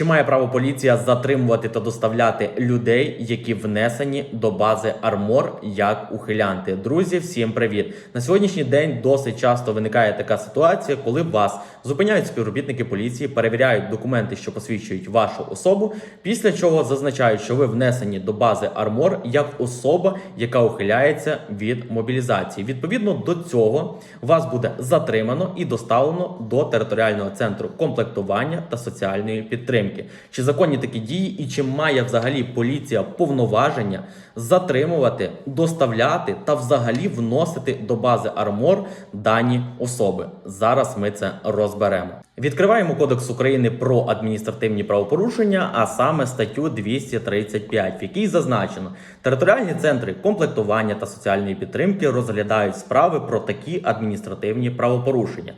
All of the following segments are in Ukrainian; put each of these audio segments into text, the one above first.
Чи має право поліція затримувати та доставляти людей, які внесені до бази Армор як ухилянти? Друзі, всім привіт! На сьогоднішній день досить часто виникає така ситуація, коли вас зупиняють співробітники поліції, перевіряють документи, що посвідчують вашу особу, після чого зазначають, що ви внесені до бази Армор як особа, яка ухиляється від мобілізації. Відповідно до цього вас буде затримано і доставлено до територіального центру комплектування та соціальної підтримки. Чи законні такі дії, і чи має взагалі поліція повноваження затримувати, доставляти та взагалі вносити до бази Армор дані особи? Зараз ми це розберемо. Відкриваємо Кодекс України про адміністративні правопорушення, а саме статтю 235, в якій зазначено, територіальні центри комплектування та соціальної підтримки розглядають справи про такі адміністративні правопорушення.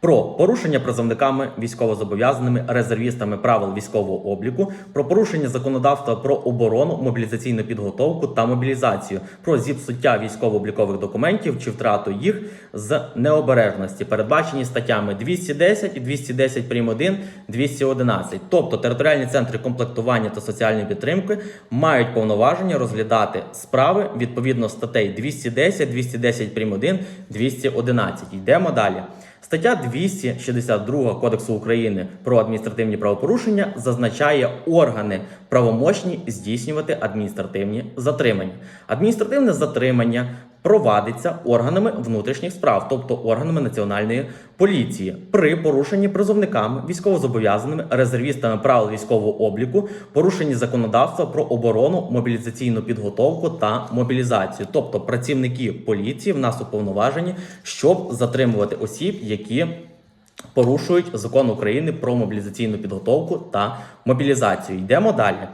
Про порушення призовниками військовозобов'язаними резервістами правил військового обліку, про порушення законодавства про оборону, мобілізаційну підготовку та мобілізацію, про зіпсуття військово-облікових документів чи втрату їх з необережності, передбачені статтями 210 і 210 прим. 1, 211. Тобто територіальні центри комплектування та соціальної підтримки мають повноваження розглядати справи відповідно статей 210, 210 прим. 1, 211. Йдемо далі. Стаття 262 Кодексу України про адміністративні правопорушення зазначає органи правомочні здійснювати адміністративні затримання. Адміністративне затримання провадиться органами внутрішніх справ, тобто органами національної поліції, при порушенні призовниками, військовозобов'язаними, резервістами правил військового обліку, порушенні законодавства про оборону, мобілізаційну підготовку та мобілізацію, тобто працівники поліції в нас уповноважені, щоб затримувати осіб, які порушують закон України про мобілізаційну підготовку та мобілізацію. Йдемо далі.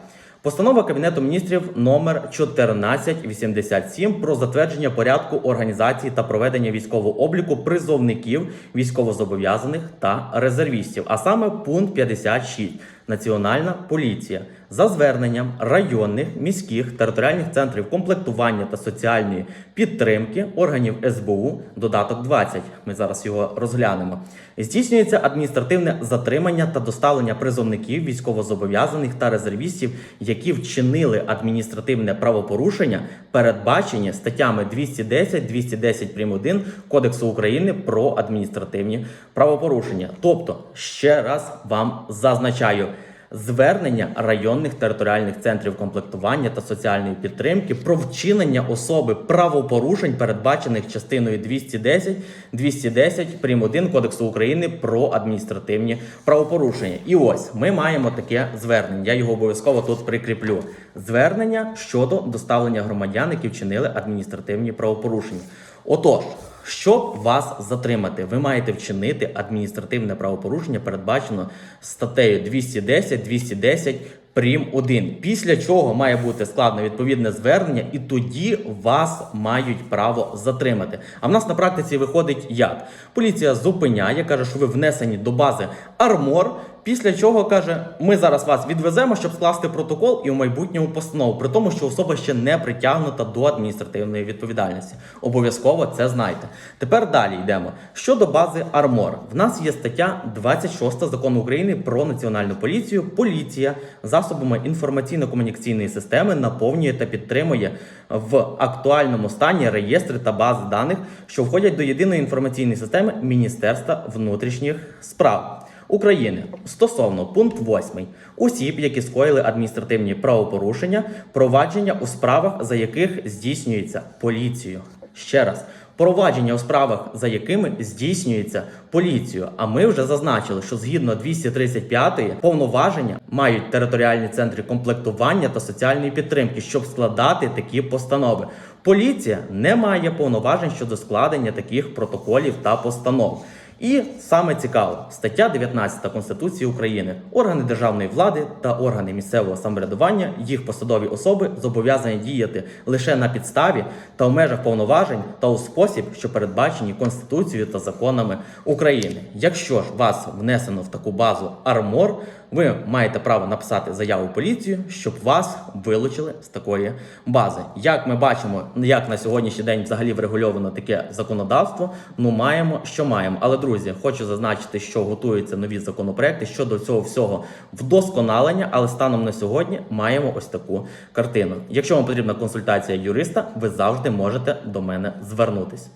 Постанова Кабінету міністрів номер 1487 про затвердження порядку організації та проведення військового обліку призовників військовозобов'язаних та резервістів, а саме пункт 56. Національна поліція за зверненням районних міських територіальних центрів комплектування та соціальної підтримки органів СБУ додаток 20. Ми зараз його розглянемо. Здійснюється адміністративне затримання та доставлення призовників військовозобов'язаних та резервістів, які вчинили адміністративне правопорушення, передбачені статтями 210, 210 прим. 1 Кодексу України про адміністративні правопорушення. Тобто, ще раз вам зазначаю. Звернення районних територіальних центрів комплектування та соціальної підтримки про вчинення особи правопорушень, передбачених частиною 210, 210 прим. 1 Кодексу України про адміністративні правопорушення. І ось ми маємо таке звернення. Я його обов'язково тут прикріплю. Звернення щодо доставлення громадян, які вчинили адміністративні правопорушення. Отож. Щоб вас затримати, ви маєте вчинити адміністративне правопорушення, передбачено статтею 210, 210 прим 1. Після чого має бути складно відповідне звернення, і тоді вас мають право затримати. А в нас на практиці виходить як? Поліція зупиняє, каже, що ви внесені до бази Армор. Після чого каже, ми зараз вас відвеземо, щоб скласти протокол і в майбутньому постанову, при тому, що особа ще не притягнута до адміністративної відповідальності. Обов'язково це знайте. Тепер далі йдемо. Щодо бази Армор, в нас є стаття 26 закону України про національну поліцію. Поліція засобами інформаційно-комунікаційної системи наповнює та підтримує в актуальному стані реєстри та бази даних, що входять до єдиної інформаційної системи Міністерства внутрішніх справ. України стосовно пункт 8 осіб, які скоїли адміністративні правопорушення, провадження у справах, за яких здійснюється поліцією. Ще раз. Провадження у справах, за якими здійснюється поліцією. А ми вже зазначили, що згідно 235 повноваження мають територіальні центри комплектування та соціальної підтримки, щоб складати такі постанови. Поліція не має повноважень щодо складення таких протоколів та постанов. І саме цікаво, стаття 19 Конституції України: органи державної влади та органи місцевого самоврядування, їх посадові особи зобов'язані діяти лише на підставі та в межах повноважень та у спосіб, що передбачені Конституцією та законами України. Якщо ж вас внесено в таку базу армор, ви маєте право написати заяву поліцію, щоб вас вилучили з такої бази. Як ми бачимо, як на сьогоднішній день взагалі врегульовано таке законодавство, ну маємо, що маємо. Але друзі, хочу зазначити, що готуються нові законопроекти щодо цього всього вдосконалення, але станом на сьогодні маємо ось таку картину. Якщо вам потрібна консультація юриста, ви завжди можете до мене звернутись.